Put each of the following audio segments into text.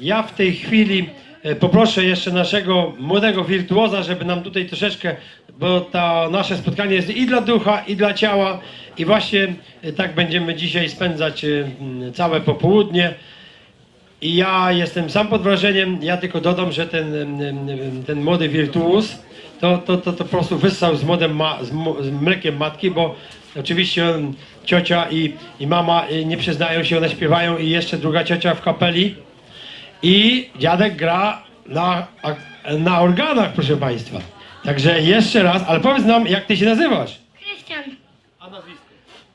ja w tej chwili e, poproszę jeszcze naszego młodego wirtuoza, żeby nam tutaj troszeczkę, bo to nasze spotkanie jest i dla ducha, i dla ciała. I właśnie e, tak będziemy dzisiaj spędzać e, całe popołudnie. I ja jestem sam pod wrażeniem, ja tylko dodam, że ten, ten młody wirtuóz to, to, to, to po prostu wyssał z, modem ma, z, mlekiem matki, bo oczywiście ciocia i, i mama nie przyznają się, one śpiewają i jeszcze druga ciocia w kapeli i dziadek gra na, na organach, proszę Państwa. Także jeszcze raz, ale powiedz nam, jak Ty się nazywasz? Krystian, A nazwisko?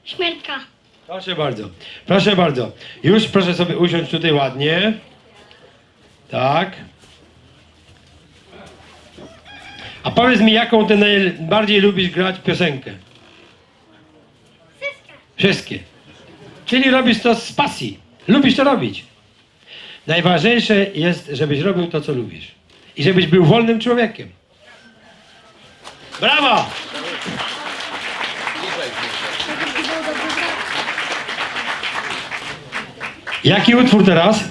śmiertka. Proszę bardzo, proszę bardzo. Już proszę sobie usiąść tutaj ładnie. Tak. A powiedz mi, jaką ty najbardziej lubisz grać piosenkę? Wszystkie. Wszystkie. Czyli robisz to z pasji. Lubisz to robić. Najważniejsze jest, żebyś robił to, co lubisz. I żebyś był wolnym człowiekiem. Brawo! Jaki utwór teraz?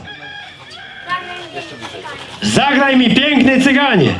Zagraj mi piękny cyganie.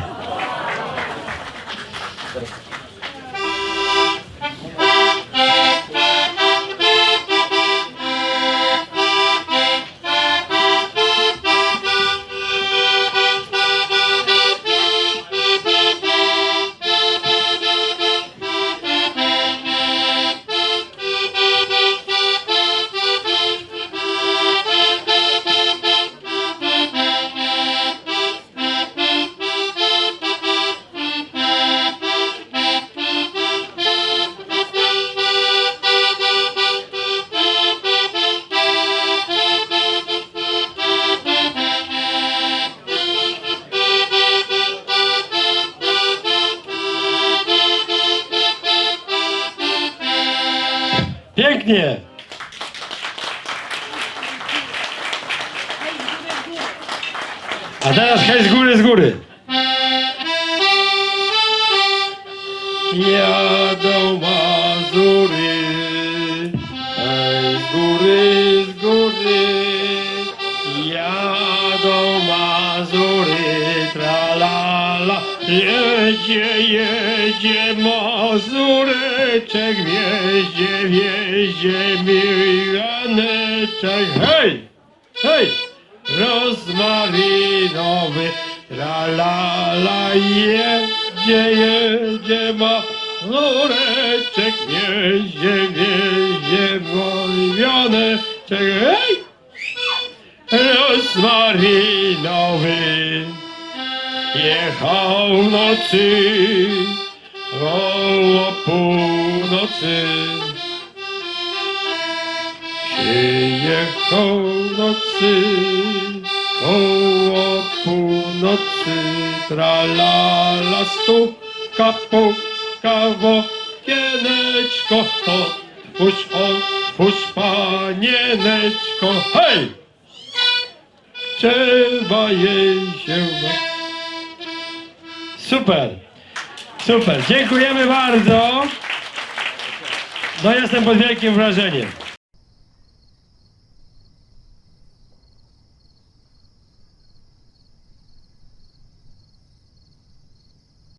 Pięknie. A teraz hej z góry, z góry. Jadą Mazury, hej z góry. Jedzie, jedzie Mazureczek, wiezie, wiezie mijaneczek. Hej, hej! rozmarinowy, la la la, jedzie, jedzie ma chóreczek, wiezie, wiezie wolioneczek, hej! Rozmarinowy jechał nocy, koło północy. Przyjechał nocy, koło północy, tra la la stuka, puka w okieneczko, otwórz, otwórz panieneczko, hej! Trzeba jej się... Super, super, dziękujemy bardzo. No jestem pod wielkim wrażeniem.